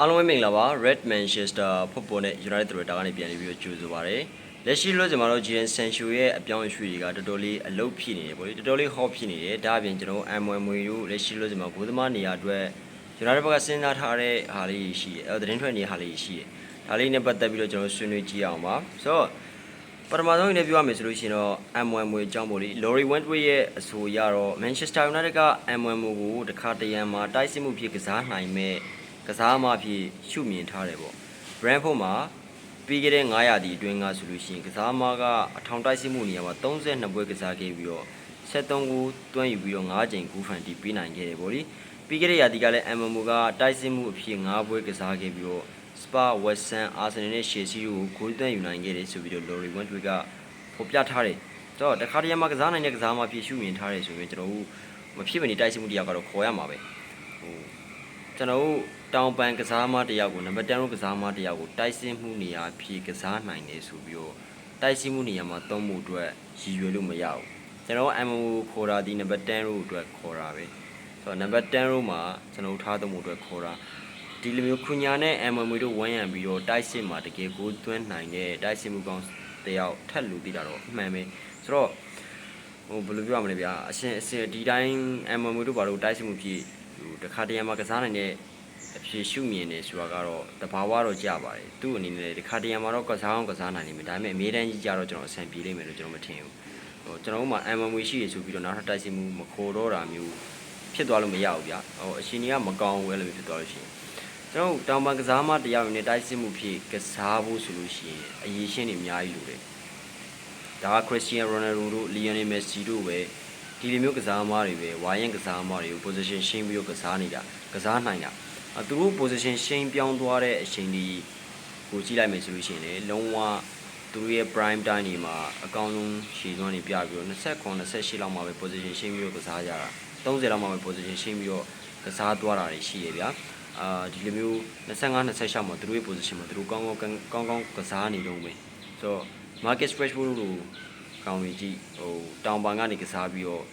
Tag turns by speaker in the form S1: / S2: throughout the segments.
S1: အားလုံးပဲမင်္ဂလာပါ Red Manchester Football နဲ့ United တို့တာကနေပြန်နေပြီးတော့ကြိုဆိုပါရစေလက်ရှိလို့ကျွန်တော်တို့ GN Sancho ရဲ့အပြောင်းအရွှေ့တွေကတော်တော်လေးအလုပ်ဖြစ်နေတယ်ပေါ့လေတော်တော်လေး hot ဖြစ်နေတယ်ဒါအပြင်ကျွန်တော် MMW တို့လက်ရှိလို့ကျွန်တော်ဂိုးသမားနေရာအတွက် United ဘက်ကစဉ်းစားထားတဲ့ဟာလေးရှိတယ်အဲသတင်းထွက်နေတဲ့ဟာလေးရှိတယ်ဒါလေးနဲ့ပတ်သက်ပြီးတော့ကျွန်တော်ဆွေးနွေးကြည့်အောင်ပါဆိုတော့ပထမဆုံးအနေနဲ့ပြောရမယ်ဆိုလို့ရှိရင်တော့ MMW အကြောင်းပေါ့လေ Lorry Wentworth ရဲ့အဆိုအရတော့ Manchester United က MMW ကိုတခါတရံမှာတိုက်စစ်မှုဖြစ်ကစားနိုင်မဲ့ ကစားမဖြစ်ရှုမြင်ထားတယ်ပေါ့ Brentford မှာပြီးခဲ့တဲ့900ဒီအတွင်းကဆိုလို့ရှိရင်ကစားမကအထောင်တိုက်စစ်မှုနေရာမှာ32ပွဲကစားခဲ့ပြီးတော့73ကိုတွန်းယူပြီးတော့9ချိန်ဂူဖန်တီပေးနိုင်ခဲ့တယ်ပေါ့လေပြီးခဲ့တဲ့ရာသီကလည်း MMO ကတိုက်စစ်မှုအဖြစ်9ပွဲကစားခဲ့ပြီးတော့ Spa West Ham Arsenal နဲ့ Chelsea တို့ကိုဂိုးသွင်းယူနိုင်ခဲ့တယ်ဆိုပြီးတော့ Lorry Wentworth ကဖော်ပြထားတယ်ဆိုတော့တခါတရံမှာကစားနိုင်တဲ့ကစားမဖြစ်ရှုမြင်ထားတယ်ဆိုရင်ကျွန်တော်တို့မဖြစ်မနေတိုက်စစ်မှုတရားကတော့ခေါ်ရမှာပဲဟို ကျွန်တော်တို့တောင်ပန်ကစားမတယောက်ကိုနံပါတ်10ကစားမတယောက်ကိုတိုက်စစ်မှုနေရာဖြစ်ကစားနိုင်တယ်ဆိုပြီးတော့တိုက်စစ်မှုနေရာမှာသုံးဖို့အတွက်ရည်ရွယ်လို့မရဘူးကျွန်တော် MMO ခေါ်တာဒီနံပါတ်10တို့အတွက်ခေါ်တာပဲဆိုတော့နံပါတ်10တို့မှာကျွန်တော်တို့ထားသုံးဖို့အတွက်ခေါ်တာဒီလိုမျိုးခွညာနဲ့ MMO တို့ဝန်းရံပြီးတော့တိုက်စစ်မှာတကယ်ကိုသွင်းနိုင်တဲ့တိုက်စစ်မှုကောင်းတယောက်ထက်လူသိတာတော့အမှန်ပဲဆိုတော့ဟိုဘယ်လိုပြောရမလဲဗျာအရှင်အရှင်ဒီတိုင်း MMO တို့ဘာလို့တိုက်စစ်မှုဖြစ် ဟိုတခါတရံမှာကစားနိုင်တဲ့အဖြစ်ရှုမြင်နေဆိုတာကတော့တဘာဝတော့ကြပါတယ်သူ့အနေနဲ့ဒီခါတရံမှာတော့ကစားအောင်ကစားနိုင်နေမယ်ဒါပေမဲ့အမြဲတမ်းကြီးကြတော့ကျွန်တော်အဆင်ပြေလိမ့်မယ်လို့ကျွန်တော်မထင်ဘူးဟိုကျွန်တော်တို့မှာ MMO ရှိရဆိုပြီးတော့နောက်ထပ်တိုက်စစ်မှုမခေါ်တော့တာမျိုးဖြစ်သွားလို့မရဘူးဗျဟိုအရှင်ကြီးကမကောင်းဘူးအဲ့လိုမျိုးဖြစ်သွားလို့ရှိရင်ကျွန်တော်တို့တောင်ပန်ကစားမတရားဝင်နဲ့တိုက်စစ်မှုဖြစ်ကစားဖို့ဆိုလို့ရှိရင်အရေးရှင်းနေအများကြီးလိုတယ်ဒါကခရစ္စတီယန်ရိုနယ်ဒိုတို့လီယိုနယ်မက်ဆီတို့ပဲ ဒီလိုမျိုးကစားသမားတွေပဲဝါရင်ကစားသမားတွေကို position ရှင်းပြီးတော့ကစားနေတာကစားနိုင်တာအဲသူတို့ position ရှင်းပြောင်းသွားတဲ့အချိန်ဒီကိုကြည့်လိုက်မယ်ဆိုလို့ရှိရင်လေလုံးဝသူတို့ရဲ့ prime time တွေမှာအကောင်းဆုံးရှည်သွန်းနေပြပြီးတော့29 28လောက်မှာပဲ position ရှင်းပြီးတော့ကစားကြတာ30လောက်မှာပဲ position ရှင်းပြီးတော့ကစားသွားတာတွေရှိရဗျာအာဒီလိုမျိုး25 26မှာသူတို့ရဲ့ position မှာသူတို့ကောင်းကောင်းကောင်းကောင်းကစားနေတော့မယ်ဆိုတော့ market Rashford လို့ ကောင်းပြီကြည့်ဟိုတောင်ပန်ကနေကစားပြီးတော့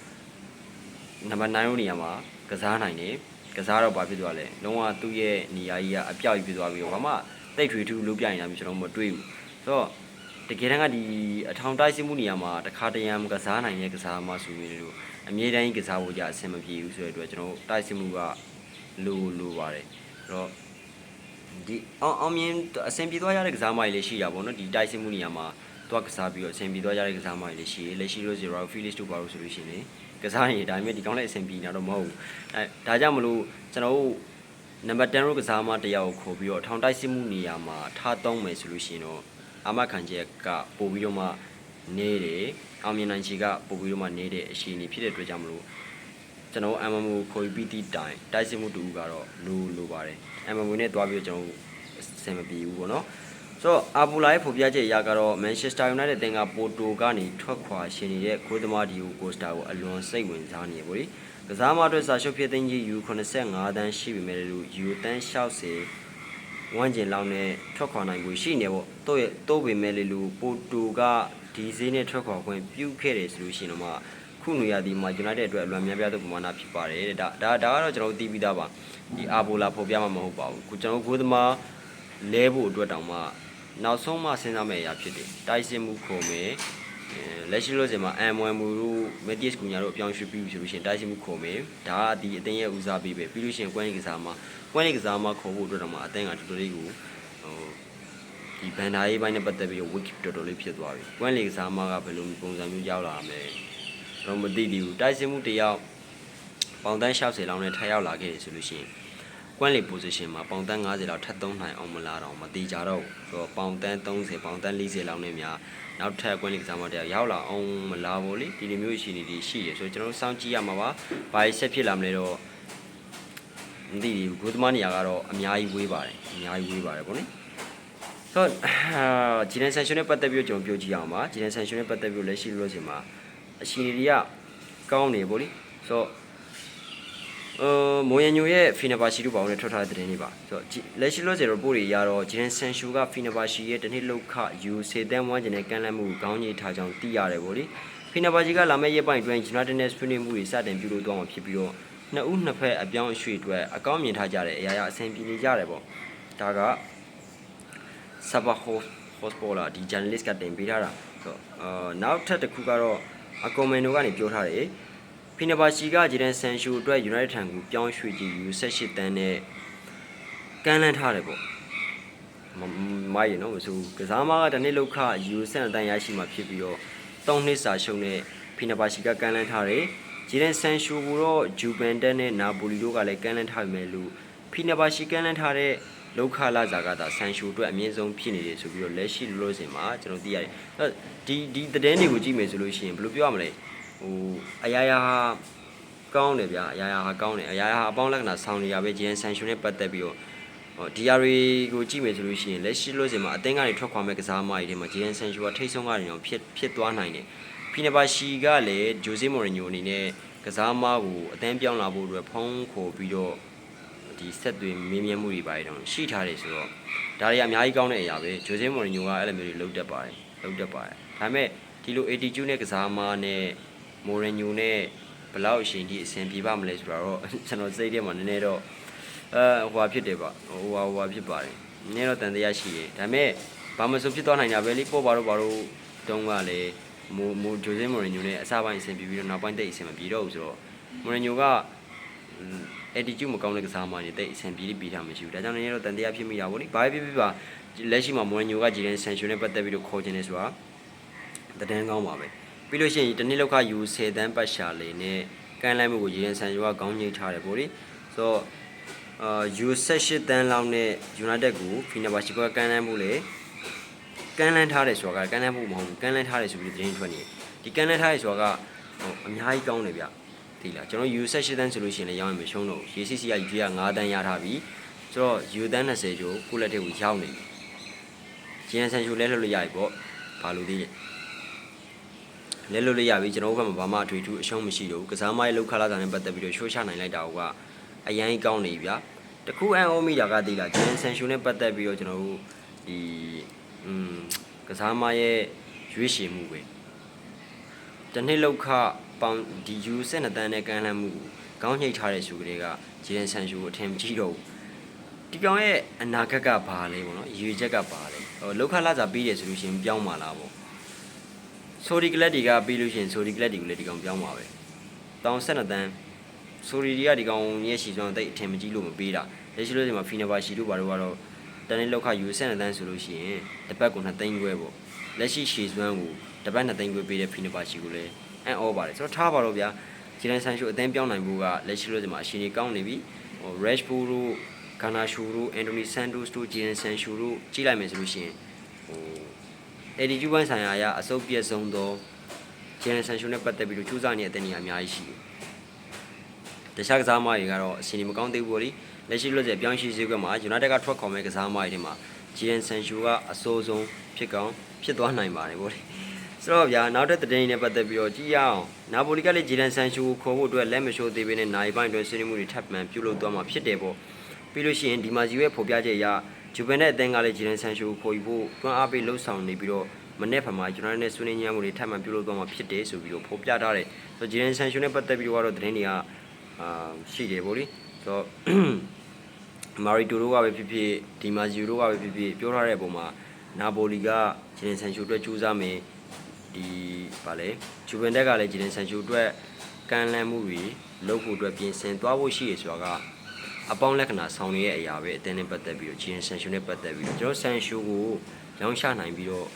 S1: နံပါတ်9လို့နေရာမှာကစားနိုင်တယ်ကစားတော့ဘာဖြစ်သွားလဲလုံးဝသူ့ရဲ့နေရာကြီးကအပြောက်ကြီးဖြစ်သွားပြီးတော့ဘာမှတိတ်ထွေထူးလုပ်ပြနေတာမျိုးကျွန်တော်မတွေ့ဘူးဆိုတော့တကယ်တမ်းကဒီအထောင်တိုက်စစ်မှုနေရာမှာတခါတရံကစားနိုင်တဲ့ကစားမှဆိုရင်လို့အမြဲတမ်းကစားဖို့ကြအဆင်မပြေဘူးဆိုတဲ့အတွက်ကျွန်တော်တိုက်စစ်မှုကလိုလိုပါတယ်အဲ့တော့ဒီအောင်အောင်မြင်အဆင်ပြေသွားရတဲ့ကစားမကြီးလေးရှိတာပေါ့နော်ဒီတိုက်စစ်မှုနေရာမှာ တော့ကစားပြီးတော့အဆင်ပြေသွားကြတဲ့ကစားမတွေလည်းရှိတယ်လက်ရှိလို့0 Felix တို့ပါလို့ဆိုလို့ရှိရင်ကစားရင်ဒါပေမဲ့ဒီကောင်းလည်းအဆင်ပြေနေတာတော့မဟုတ်ဘူးအဲဒါကြောင့်မလို့ကျွန်တော်တို့နံပါတ်10ရိုကစားမတယောက်ကိုခေါ်ပြီးတော့ထောင်တိုက်စစ်မှုနေရာမှာထားသုံးမယ်ဆိုလို့ရှိရင်တော့အာမခံချက်ကပို့ပြီးတော့မှနေတယ်အောင်မြင်နိုင်ချေကပို့ပြီးတော့မှနေတဲ့အရှိန်ဖြစ်တဲ့အတွက်ကြောင့်မလို့ကျွန်တော် MMO ခေါ်ပြီးတီးတိုင်တိုက်စစ်မှုတူကတော့လိုလိုပါတယ် MMO နဲ့တွားပြီးတော့ကျွန်တော်အဆင်မပြေဘူးပေါ့နော် ဆိုတော့အာပူလာရဲ့ဖော်ပြချက်အရကတော့ Manchester United တင်ကပိုတိုကနေထွက်ခွာရှင်နေတဲ့ခွေးသမားဒီယိုကိုစတာကိုအလွန်စိတ်ဝင်စားနေပြီ။ကစားမအတွက်စာချုပ်ဖြစ်သိမ်းကြီး U85 တန်းရှိပေမဲ့လို့ U တန်း60ဝန်းကျင်လောက်နဲ့ထွက်ခွာနိုင်ဖို့ရှိနေပေါ့။တို့ရဲ့တို့ပေမဲ့လို့ပိုတိုကဒီဈေးနဲ့ထွက်ခွာခွင့်ပြုခဲ့တယ်ဆိုလို့ရှိရင်တော့မှခုနွေရာသီမှာ United အတွက်အလွန်များပြားသောပမာဏဖြစ်ပါတယ်တဲ့။ဒါဒါဒါကတော့ကျွန်တော်တို့သိပြီးသားပါ။ဒီအာပူလာဖော်ပြမှာမဟုတ်ပါဘူး။ခုကျွန်တော်တို့ခွေးသမားလဲဖို့အတွက်တောင်မှ နောက်ဆုံးမှစဉ်းစားမယ့်အရာဖြစ်တယ်တိုက်စစ်မှုခုံမယ်အဲလက်ရှိလို့စင်မှာ M1 တို့ Metis ကူညာတို့အပြောင်းရွှေ့ပြီးဆိုလို့ရှိရင်တိုက်စစ်မှုခုံမယ်ဒါကဒီအတင်းရဲ့ဦးစားပေးပဲပြီးလို့ရှိရင်ကွမ်းလေးကစားမှာကွမ်းလေးကစားမှာခေါ်ဖို့အတွက်တော့မှအတင်းကတော်တော်လေးကိုဟိုဒီဘန်ဒါရေးပိုင်းနဲ့ပတ်သက်ပြီးတော့ wiki တော်တော်လေးဖြစ်သွားပြီကွမ်းလေးကစားမှာကဘယ်လိုပုံစံမျိုးရောက်လာမလဲတော့မသိသေးဘူးတိုက်စစ်မှုတယောက်ပေါင်တန်း60လောက်နဲ့ထပ်ရောက်လာခဲ့တယ်ဆိုလို့ရှိရင် ကွမ်းလီ position မှာပေါင်တန်း90လောက်ထပ်သုံးနိုင်အောင်မလားတော့မတိကြတော့ဘူးဆိုတော့ပေါင်တန်း30ပေါင်တန်း40လောက်နဲ့များနောက်ထပ်ကွမ်းလီကစားမတရားရောက်လာအောင်မလားဗောလေဒီလိုမျိုးရှိနေဒီရှိရဆိုတော့ကျွန်တော်တို့စောင့်ကြည့်ရမှာပါဘာဆက်ဖြစ်လာမလဲတော့မသိဘူးဂိုးသမားနေရာကတော့အများကြီးဝေးပါတယ်အများကြီးဝေးပါတယ်ဗောလေဆိုတော့ဂျီနန်ဆန်ရှင်နဲ့ပတ်သက်ပြီးကျွန်တော်ပြောကြည့်အောင်ပါဂျီနန်ဆန်ရှင်နဲ့ပတ်သက်ပြီးလက်ရှိလို့ဆိုမှာအရှိနေတွေကကောင်းနေဗောလေဆိုတော့ အာမိုယန်ညိုရဲ့ဖီနဘာရှီတို့ပါဝင်ထွက်ထားတဲ့သတင်းတွေပါဆိုတော့လက်ရှိလို့ဇေရိုပို့တွေရတော့ဂျင်ဆန်ရှူကဖီနဘာရှီရဲ့တနေ့လောက်ခယူစေတန်ဝမ်းကျင်တဲ့ကန့်လန့်မှုခေါင်းကြီးထားကြောင်းသိရတယ်ဗောလေဖီနဘာရှီကလာမယ့်ရက်ပိုင်းအတွင်း United နဲ့ဆွေးနွေးမှုတွေစတင်ပြုလုပ်သွားမှာဖြစ်ပြီးတော့နှစ်ဦးနှစ်ဖက်အပြောင်းအရွှေ့အတွက်အကောင်းမြင်ထားကြတဲ့အရာရာအဆင်ပြေနေကြတယ်ဗောဒါက Sabah Hospital လာဒီ journalist ကတင်ပေးထားတာဆိုတော့အာနောက်ထပ်တစ်ခုကတော့အကွန်မန်ဒိုကနေပြောထားတယ် ဖိနဘာရှီကဂျီဒန်ဆန်ရှူအတွက် United ထံကိုပြောင်းရွှေ့ကြည့်ယူ18တန်းနဲ့ကမ်းလှမ်းထားတယ်ပေါ့မမိုက်ရနော်မဆိုကစားမကတနေ့လောက်ခယူ17တန်းရရှိမှဖြစ်ပြီးတော့3နှစ်စာရှုံးတဲ့ဖိနဘာရှီကကမ်းလှမ်းထားတယ်ဂျီဒန်ဆန်ရှူကိုတော့ဂျူပန်တက်နဲ့နာပိုလီတို့ကလည်းကမ်းလှမ်းထားပြီမဲ့လို့ဖိနဘာရှီကမ်းလှမ်းထားတဲ့လောက်ခလာဇာကသာဆန်ရှူအတွက်အမြင့်ဆုံးဖြစ်နေတယ်ဆိုပြီးတော့လက်ရှိလောလောဆယ်မှာကျွန်တော်သိရတယ်အဲ့တော့ဒီဒီသတင်းတွေကိုကြည့်မယ်ဆိုလို့ရှိရင်ဘယ်လိုပြောရမလဲ ဟိုအရာရာဟာကောင်းတယ်ဗျာအရာရာဟာကောင်းတယ်အရာရာဟာအပေါင်းလက္ခဏာဆောင်နေရပဲဂျီဒန်ဆန်ရှူနဲ့ပတ်သက်ပြီးတော့ဟောဒီယာတွေကိုကြည့်မယ်ဆိုလို့ရှိရင်လက်ရှိလို့စင်မှာအသင်းကနေထွက်ခွာမဲ့ကစားမကြီးတွေမှာဂျီဒန်ဆန်ရှူကထိတ်ဆုံးကနေတော့ဖြစ်ဖြစ်သွားနိုင်တယ်ဖီနဘာရှီကလည်းဂျိုဇေမော်ရီညိုအနေနဲ့ကစားမကိုအသင်းပြောင်းလာဖို့အတွက်ဖုံးခေါ်ပြီးတော့ဒီဆက်သွေးမင်းမြတ်မှုတွေပါတယ်တော့ရှိထားတယ်ဆိုတော့ဒါတွေကအများကြီးကောင်းတဲ့အရာပဲဂျိုဇေမော်ရီညိုကအဲ့လိုမျိုးတွေလုပ်တတ်ပါတယ်လုပ်တတ်ပါတယ်ဒါပေမဲ့ဒီလို attitude နဲ့ကစားမနဲ့ မော်ရီညိုနဲ့ဘယ်လောက်အချိန်ဒီအဆင်ပြေပါမလဲဆိုတော့ကျွန်တော်စိတ်ထဲမှာနည်းနည်းတော့အဲဟိုဟာဖြစ်တယ်ပါဟိုဟာဟိုဟာဖြစ်ပါတယ်နည်းတော့တန်တရားရှိတယ်ဒါပေမဲ့ဘာမဆိုဖြစ်သွားနိုင်တာပဲလေပို့ပါတော့ဘာလို့တုံးကလည်းမိုမိုဂျိုဇေမိုရီညိုနဲ့အစပိုင်းအဆင်ပြေပြီးတော့နောက်ပိုင်းတိတ်အဆင်မပြေတော့ဘူးဆိုတော့မိုရီညိုက attitude မကောင်းတဲ့ကစားမနေတိတ်အဆင်ပြေပြီးထားမရှိဘူးဒါကြောင့်နည်းတော့တန်တရားဖြစ်မိတာဗောလေဘာဖြစ်ဖြစ်ပါလက်ရှိမှာမိုရီညိုကဂျီရန်ဆန်ရှူနဲ့ပတ်သက်ပြီးတော့ခေါ်ခြင်းနေဆိုတာတည်တန်းကောင်းပါပဲ ပြီးလို့ရှိရင်တနေ့လောက်ကယူ10တန်းပတ်ရှာလေနဲ့ကန်လိုက်မှုကိုဂျီရန်ဆန်ရှူကခေါင်းညိတ်ထားတယ်ဗောလေဆိုတော့အာယူ18တန်းလောက်နဲ့ United ကိုဖီနာဘာရှိကကန်လန်းမှုလေကန်လန်းထားတယ်ဆိုတာကကန်လန်းမှုမဟုတ်ဘူးကန်လန်းထားတယ်ဆိုပြီးသတင်းထွက်နေတယ်ဒီကန်လန်းထားတယ်ဆိုတာကဟိုအများကြီးကောင်းတယ်ဗျသိလားကျွန်တော်ယူ18တန်းဆိုလို့ရှိရင်လည်းရောင်းရင်မရှုံးတော့ဘူး UCC က UG က9တန်းရထားပြီဆိုတော့ U တန်း20ကျော်ကိုလက်တဲ့ကိုရောက်နေပြီဂျန်ဆန်ရှူလဲလှုပ်လို့ရပြီပေါ့ဘာလို့သေး လဲလဲလို့လည်းရပြီကျွန်တော်တို့ဘက်မှာဘာမှအထွေထူးအရှုံးမရှိတော့ဘူးကစားမရဲ့လောက်ခလာတာနဲ့ပတ်သက်ပြီးတော့ရှိုးချနိုင်လိုက်တာကအရန်ကောင်းနေပြီဗျာတခုအန်အိုမီတာကတည်လာဂျန်ဆန်ရှူနဲ့ပတ်သက်ပြီးတော့ကျွန်တော်တို့ဒီอืมကစားမရဲ့ရွေးရှင်မှုပဲတနေ့လောက်ခပေါင်ဒီယူဆက်နှစ်တန်းနဲ့ကန်လှမ်းမှုကောင်းညှိထားတဲ့ရှူကလေးကဂျန်ဆန်ရှူကိုအထင်မကြီးတော့ဘူးဒီပြောင်းရဲ့အနာဂတ်ကဘာလဲပေါ့နော်ရွေချက်ကဘာလဲဟိုလောက်ခလာစားပြီးတယ်ဆိုလို့ရှိရင်ပြောင်းပါလားပေါ့ ဆိုဒီကလက်တွေကပြီးလို့ရှိရင်ဆိုဒီကလက်တွေကိုလည်းဒီကောင်ပြောင်းပါပဲတောင်ဆက်နှစ်တန်းဆိုရီဒီကဒီကောင်ရဲ့ရှီစွမ်းတိတ်အထင်မကြီးလို့မပေးတာလက်ရှိလို့ဒီမှာဖီနဘာရှီတို့ဘာလို့ကတော့တန်းလေးလောက်ခယူဆန်တဲ့တန်းဆိုလို့ရှိရင်တစ်ပတ်ကို2သိန်းခွဲပေါ့လက်ရှိရှီစွမ်းကိုတစ်ပတ်2သိန်းခွဲပေးတဲ့ဖီနဘာရှီကိုလည်းအန်အောပါတယ်ဆိုတော့ထားပါတော့ဗျာဂျီရန်ဆန်ရှူအသင်းပြောင်းနိုင်ဖို့ကလက်ရှိလို့ဒီမှာအရှင်ကြီးကောင်းနေပြီဟို Rashford တို့ဂါနာရှူတို့အန်တိုနီဆန်တိုစ်တို့ဂျီရန်ဆန်ရှူတို့ကြီးလိုက်မယ်ဆိုလို့ရှိရင်ဟို အဒီကျူပန်ဆိုင်ရာအရအစုပ်ပြည့်စုံသောဂျီရန်ဆန်ရှူနဲ့ပတ်သက်ပြီးတော့စူးစမ်းနေတဲ့အသင်းကြီးအများကြီးရှိတယ်တခြားကစားမတွေကတော့အရှင်ဒီမကောင်းသေးဘူးပေါ့လေလက်ရှိလွတ်ကျပြောင်းရှိစေခွင့်မှာ United ကထွက်ခေါ်မဲ့ကစားမတွေထဲမှာ GN Sancho ကအဆိုးဆုံးဖြစ်ကောင်းဖြစ်သွားနိုင်ပါတယ်ပေါ့လေဆိုတော့ဗျာနောက်တဲ့သတင်းနဲ့ပတ်သက်ပြီးတော့ကြည့်ရအောင်နာပိုလီကလည်း GN Sancho ကိုခေါ်ဖို့အတွက်လက်မရှိုးသေးပေနဲ့နိုင်ပိုင်းအတွက်ဆွေးနွေးမှုတွေထပ်မံပြုလုပ်သွားမှာဖြစ်တယ်ပေါ့ပြီးလို့ရှိရင်ဒီမာဂျီရဲ့ဖော်ပြချက်အရဂျူဗန်နဲ့အသင်းကလည်း GN Sancho ကိုခေါ်ယူဖို့တွန်းအားပေးလှုပ်ဆောင်နေပြီးတော့ မနေ့ဖက်မှာ United နဲ့ဆွေးနွေးညံမှုတွေထပ်မံပြုလုပ်သွားမှာဖြစ်တယ်ဆိုပြီးတော့ဖော်ပြထားတယ်ဆိုတော့ GN Sancho နဲ့ပတ်သက်ပြီးတော့ကတော့သတင်းတွေကအာရှိတယ်ဗောလေဆိုတော့မာရီတိုတို့ကပဲဖြစ်ဖြစ်ဒီမာဂျီတို့ကပဲဖြစ်ဖြစ်ပြောထားတဲ့အပေါ်မှာနာပိုလီကဂျင်ဆန်ရှူအတွက်ကြိုးစားမယ်ဒီဗာလေဂျူဗန်တက်ကလည်းဂျင်ဆန်ရှူအတွက်ကန်လန်းမှုတွေလုပ်ဖို့အတွက်ပြင်ဆင်သွားဖို့ရှိရဆိုတာကအပေါင်းလက္ခဏာဆောင်နေတဲ့အရာပဲအတင်းနဲ့ပတ်သက်ပြီးတော့ဂျင်ဆန်ရှူနဲ့ပတ်သက်ပြီးတော့ကျွန်တော်ဆန်ရှူကိုရောင်းချနိုင်ပြီးတော့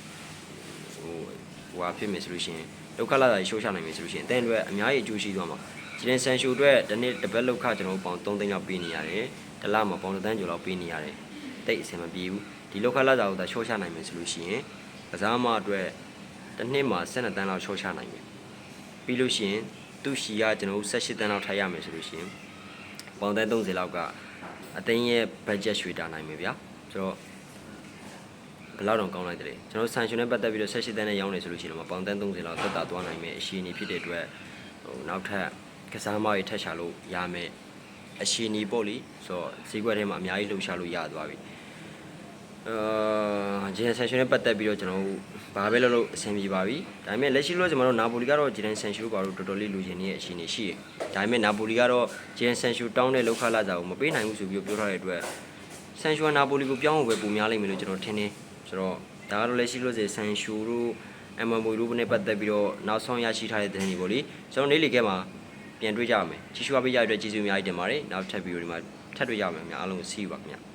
S1: ဟိုဟိုဟာဖြစ်မယ်ဆိုလို့ရှိရင်ဒုက္ခလာတာရှိုးချနိုင်မယ်ဆိုလို့ရှိရင်အတင်းအတွက်အများကြီးအကျိုးရှိသွားမှာဂျင်းဆန်ရှူအတွက်ဒီနေ့တပတ်လောက်ခကျွန်တော်တို့ပေါင်3သိန်းလောက်ပေးနေရတယ်တစ်လမှာပေါင်3တန်းကျော်လောက်ပေးနေရတယ်တိတ်အဆင်မပြေဘူးဒီလောက်ခလာတာကိုသာချော့ချနိုင်မယ်ဆိုလို့ရှိရင်ကစားမအတွက်တစ်နှစ်မှာ12တန်းလောက်ချော့ချနိုင်မယ်ပြီးလို့ရှိရင်သူ့ရှီကကျွန်တော်တို့18တန်းလောက်ထားရမယ်ဆိုလို့ရှိရင်ပေါင်တန်း30လောက်ကအသိန်းရဲ့ budget ရွှေတာနိုင်မယ်ဗျာဆိုတော့ ဘယ်လောက်တောင်ကောင်းလိုက်တယ်လေကျွန်တော်ဆန်ရှင်နဲ့ပတ်သက်ပြီးတော့18တန်းနဲ့ရောင်းနေဆိုလို့ရှိရင်တော့ပေါင်တန်း30လောက်သက်သာသွားနိုင်မယ်အရှိန်ကြီးဖြစ်တဲ့အတွက်ဟိုနောက်ထပ်ကစားမတွေထက်ချလို့ရမယ်အရှင်နီပေါ့လေဆိုတော့ဈေးကွက်ထဲမှာအများကြီးလှုပ်ရှားလို့ရသွားပြီအာဂျန်ဆန်ရှူနဲ့ပတ်သက်ပြီးတော့ကျွန်တော်တို့ဘာပဲလုပ်လို့အဆင်ပြေပါပြီဒါပေမဲ့လက်ရှိလို့ကျွန်တော်တို့နာပိုလီကတော့ဂျန်ဆန်ရှူဘာလို့တော်တော်လေးလူချင်နေတဲ့အရှင်နေရှိတယ်ဒါပေမဲ့နာပိုလီကတော့ဂျန်ဆန်ရှူတောင်းတဲ့လောက်ခလာစာကိုမပေးနိုင်ဘူးဆိုပြီးပြောထားတဲ့အတွက်ဆန်ရှူနာပိုလီကိုပြောင်းဖို့ပဲပုံများလိမ့်မယ်လို့ကျွန်တော်ထင်တယ် ဆိုတော့ဒါကတော့လက်ရှိလို့စေဆန်ရှူတို့အမမွေတို့နဲ့ပတ်သက်ပြီးတော့နောက်ဆုံးရရှိထားတဲ့သတင်းတွေပေါ့လေကျွန်တော်နေ့လေကဲမှာပြန်တွေ့ကြရမယ်ချီရှူအပေးရတဲ့အတွက်ကျေးဇူးအများကြီးတင်ပါတယ်နောက်ထပ်ဗီဒီယိုဒီမှာထပ်တွေ့ကြမယ်ခင်ဗျာအားလုံးကို see you ပါခင်ဗျာ